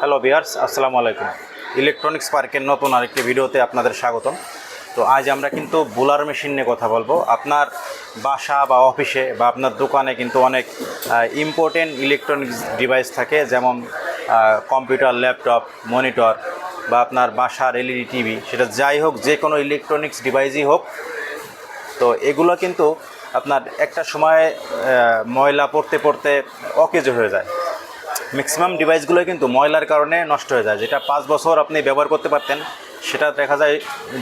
Hello বিয়ার্স আসসালামু আলাইকুম electronics পার্কের নতুন আরেকটি ভিডিওতে আপনাদের স্বাগতম। তো আজ আমরা কিন্তু বুলার মেশিন নিয়ে কথা বলব। আপনার বাসা বা অফিসে বা আপনার দোকানে কিন্তু অনেক ইম্পর্টেন্ট ইলেকট্রনিক্স ডিভাইস থাকে, যেমন কম্পিউটার ল্যাপটপ মনিটর বা আপনার বাসার এলইডি টিভি সেটা যাই হোক, যে কোনো ইলেকট্রনিক্স ডিভাইসই হোক। তো এগুলো কিন্তু আপনার একটা সময় ময়লা পড়তে পড়তে অকেজো হয়ে যায়। ম্যাক্সিমাম ডিভাইসগুলো কিন্তু ময়লার কারণে নষ্ট হয়ে যায়। যেটা পাঁচ বছর আপনি ব্যবহার করতে পারতেন, সেটা দেখা যায়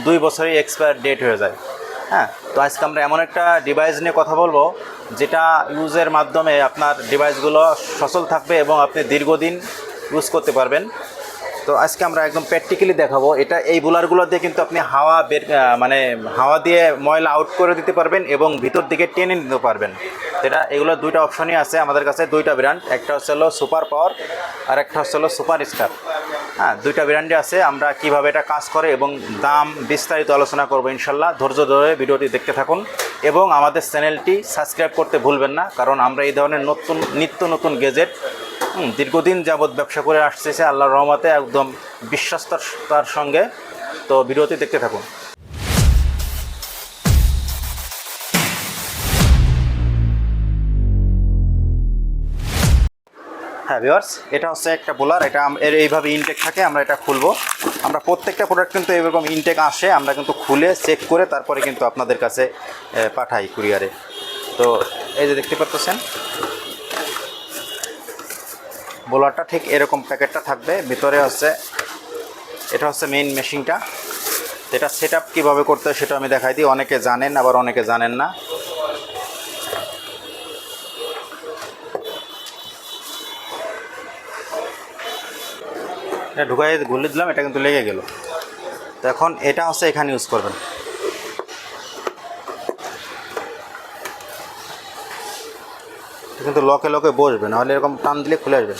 দুই বছরই এক্সপায়ার ডেট হয়ে যায়। হ্যাঁ তো আজকে আমরা এমন একটা ডিভাইস নিয়ে কথা বলব, যেটা ইউজের মাধ্যমে আপনার ডিভাইসগুলো সচল থাকবে এবং আপনি দীর্ঘদিন ইউজ করতে পারবেন। তো আজকে আমরা একদম প্র্যাকটিক্যালি দেখাবো। এটা এই বুলারগুলো দিয়ে কিন্তু আপনি হাওয়া বের মানে হাওয়া দিয়ে ময়লা আউট করে দিতে পারবেন এবং ভিতর দিকে টেনে নিতে পারবেন। এটা, এগুলো দুইটা অপশনই আছে আমাদের কাছে, দুইটা ব্র্যান্ড একটা হচ্ছে হলো সুপার পাওয়ার আর একটা হচ্ছে হলো সুপার স্টার হ্যাঁ দুইটা ব্র্যান্ডে আছে। আমরা কীভাবে এটা কাজ করে এবং দাম বিস্তারিত আলোচনা করব ইনশাল্লাহ। ধৈর্য ধরে ভিডিওটি দেখতে থাকুন এবং আমাদের চ্যানেলটি সাবস্ক্রাইব করতে ভুলবেন না, কারণ আমরা এই ধরনের নতুন, নিত্য নতুন গেজেট দীর্ঘদিন যাবৎ ব্যবসা করে আসতেছে আল্লাহর রহমতে, একদম বিশ্বাসতার সঙ্গে। তো বিরতি দেখতে থাকুন। হ্যাঁ ভিওয়ার্স এটা হচ্ছে একটা বোলার এটা এর এইভাবে ইনটেক থাকে, আমরা এটা খুলবো। আমরা প্রত্যেকটা প্রোডাক্ট কিন্তু এরকম ইনটেক আসে, আমরা কিন্তু খুলে চেক করে তারপরে কিন্তু আপনাদের কাছে পাঠাই কুরিয়ারে তো এই যে দেখতে পাচ্ছেন বোলারটা ঠিক এরকম প্যাকেটটা থাকবে। ভিতরে হচ্ছে, এটা হচ্ছে মেইন মেশিনটা এটা সেট আপ কীভাবে করতে হয় সেটা আমি দেখাই দিই। অনেকে জানেন, আবার অনেকে জানেন না। এটা ঢুকাই গুলে দিলাম, এটা কিন্তু লেগে গেল। তো এখন এটা হচ্ছে এখানে ইউজ করবেন। কিন্তু লকে লকে বসবে, নাহলে এরকম টান দিলে খুলে আসবে।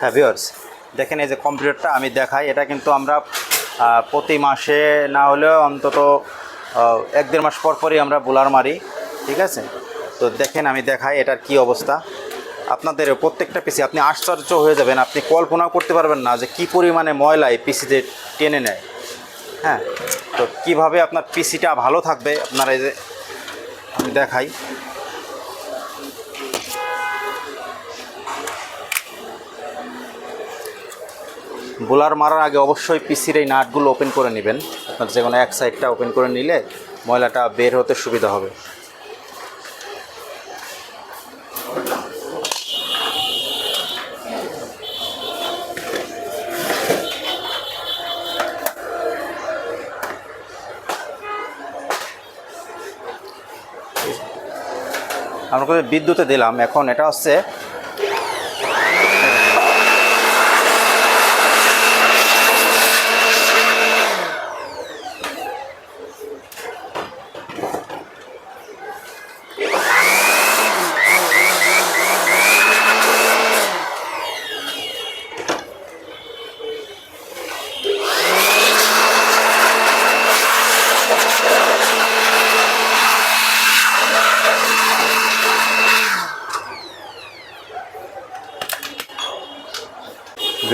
হ্যাঁ ভিওর্স দেখেন এই যে কম্পিউটারটা আমি দেখাই, এটা কিন্তু আমরা প্রতি মাসে না হলেও অন্তত এক দেড় মাস পর পরই আমরা বোলার মারি, ঠিক আছে? তো দেখেন আমি দেখাই এটার কি অবস্থা। আপনাদের প্রত্যেকটা পিসি আপনি আশ্চর্য হয়ে যাবেন, আপনি কল্পনাও করতে পারবেন না যে কি পরিমাণে ময়লা এই পিসিতে টেনে নেয়। হ্যাঁ তো কীভাবে আপনার পিসিটা ভালো থাকবে, আপনার এই যে দেখাই। বোলার মারার আগে অবশ্যই পিসির এই নাটগুলো ওপেন করে নেবেন। আপনার যে কোনো এক সাইডটা ওপেন করে নিলে ময়লাটা বের হতে সুবিধা হবে। আমরা বিদ্যুতে দিলাম। এখন এটা হচ্ছে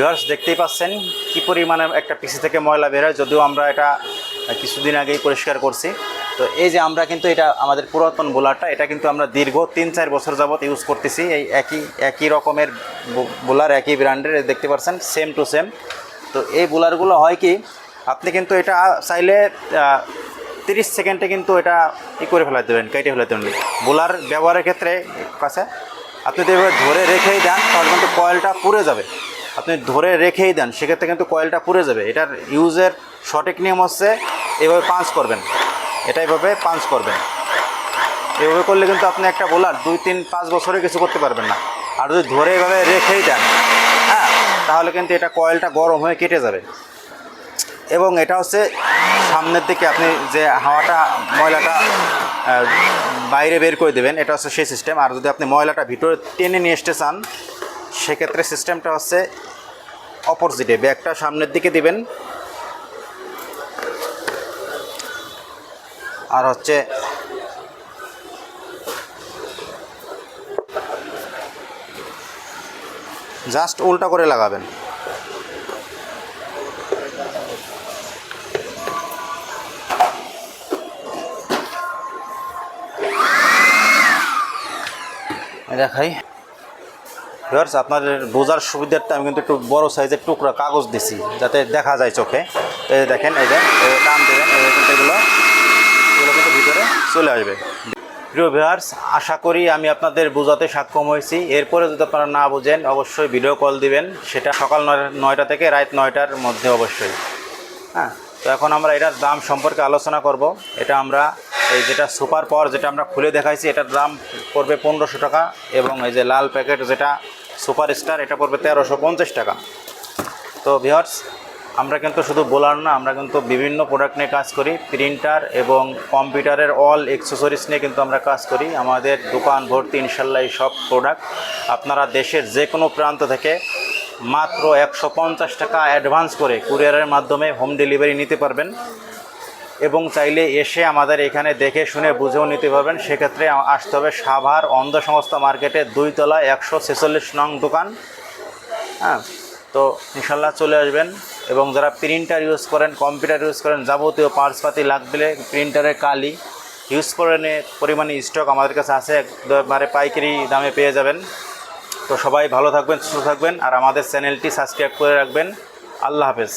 ভিউয়ার্স দেখতেই পাচ্ছেন কি পরিমাণে একটা পিসি থেকে ময়লা বেরোয় যদিও আমরা এটা কিছুদিন আগেই পরিষ্কার করছি। তো এই যে আমরা কিন্তু এটা, আমাদের পুরাতন বোলারটা, এটা কিন্তু আমরা দীর্ঘ তিন চার বছর যাবত ইউজ করতেছি। এই একই একই রকমের বোলার, একই ব্র্যান্ডের দেখতে পাচ্ছেন সেম টু সেম তো এই বোলারগুলো হয় কি, আপনি কিন্তু এটা চাইলে তিরিশ সেকেন্ডে কিন্তু এটা ই করে ফেলা দেবেন, কেটে ফেলা দেবেন। বোলার ব্যবহারের ক্ষেত্রে কাছে, আপনি যদি ধরে রেখেই দেন, তাহলে কিন্তু কয়েলটা পুড়ে যাবে। আপনি ধরে রেখেই দেন, সেক্ষেত্রে কিন্তু কয়েলটা পুড়ে যাবে। এটার ইউজের সঠিক নিয়ম হচ্ছে এভাবে পাঞ্চ করবেন। এটা এভাবে পাঞ্চ করবেন। এভাবে করলে কিন্তু আপনি একটা বোলার দুই, তিন, পাঁচ বছরে কিছু করতে পারবেন না। আর যদি ধরে এভাবে রেখেই দেন হ্যাঁ তাহলে কিন্তু এটা কয়েলটা গরম হয়ে কেটে যাবে। এবং এটা হচ্ছে সামনের দিকে আপনি যে হাওয়াটা, ময়লাটা বাইরে বের করে দেবেন, এটা হচ্ছে সেই সিস্টেম আর যদি আপনি ময়লাটা ভিতরে টেনে নিয়ে আসতে চান সেক্ষেত্রে সিস্টেমটা হচ্ছে অপোজিটে, ব্যাগটা সামনের দিকে দিবেন। আর হচ্ছে জাস্ট উল্টা করে লাগাবেন। দেখাই। ভিউয়ার্স, আপনাদের বোঝার সুবিধার্থে আমি কিন্তু একটু বড় সাইজের টুকরা কাগজ দিছি, যাতে দেখা যায় চোখে। এই দেখেন, এই যে টান দেবেন কিন্তু এগুলো এগুলো কিন্তু ভিতরে চলে আসবে। প্রিয় ভিউয়ার্স, আশা করি আমি আপনাদের বোঝাতে সক্ষম হয়েছি। এরপরে যদি আপনারা না বোঝেন, অবশ্যই ভিডিও কল দিবেন। সেটা সকাল নয়, নয়টা থেকে রাত নয়টার মধ্যে অবশ্যই। হ্যাঁ তো এখন আমরা এটার দাম সম্পর্কে আলোচনা করব। এটা আমরা, এই যেটা সুপার পাওয়ার যেটা আমরা খুলে দেখাইছি, এটার দাম পড়বে পনেরোশো টাকা এবং এই যে লাল প্যাকেট যেটা সুপার স্টার এটা পড়বে তেরোশো পঞ্চাশ টাকা। তো ভিওর্স আমরা কিন্তু শুধু বোলার না, আমরা কিন্তু বিভিন্ন প্রোডাক্ট নিয়ে কাজ করি। প্রিন্টার এবং কম্পিউটারের অল এক্সেসরিজ নিয়ে কিন্তু আমরা কাজ করি। আমাদের দোকান ভর্তি ইনশাল্লাহ এই সব প্রোডাক্ট আপনারা দেশের যে কোনো প্রান্ত থেকে মাত্র একশো পঞ্চাশ টাকা অ্যাডভান্স করে কুরিয়ারের মাধ্যমে হোম ডেলিভারি নিতে পারবেন। এবং চাইলে এসে আমাদের এখানে দেখে শুনে বুঝেও নিতে পারবেন। সেক্ষেত্রে আসতে হবে সাভার অন্ধ সংস্থা মার্কেটের দুই তলা একশো ছেচল্লিশ নং দোকান। হ্যাঁ তো ইনশাল্লাহ চলে আসবেন এবং যারা প্রিন্টার ইউজ করেন, কম্পিউটার ইউজ করেন, যাবতীয় পার্টসপাতি লাগবে, প্রিন্টারের কালি ইউজ করেন পরিমাণে স্টক আমাদের কাছে আছে, একবারে পাইকারি দামে পেয়ে যাবেন। তো সবাই ভালো থাকবেন, সুস্থ থাকবেন, আর আমাদের চ্যানেলটি সাবস্ক্রাইব করে রাখবেন। আল্লাহ হাফেজ।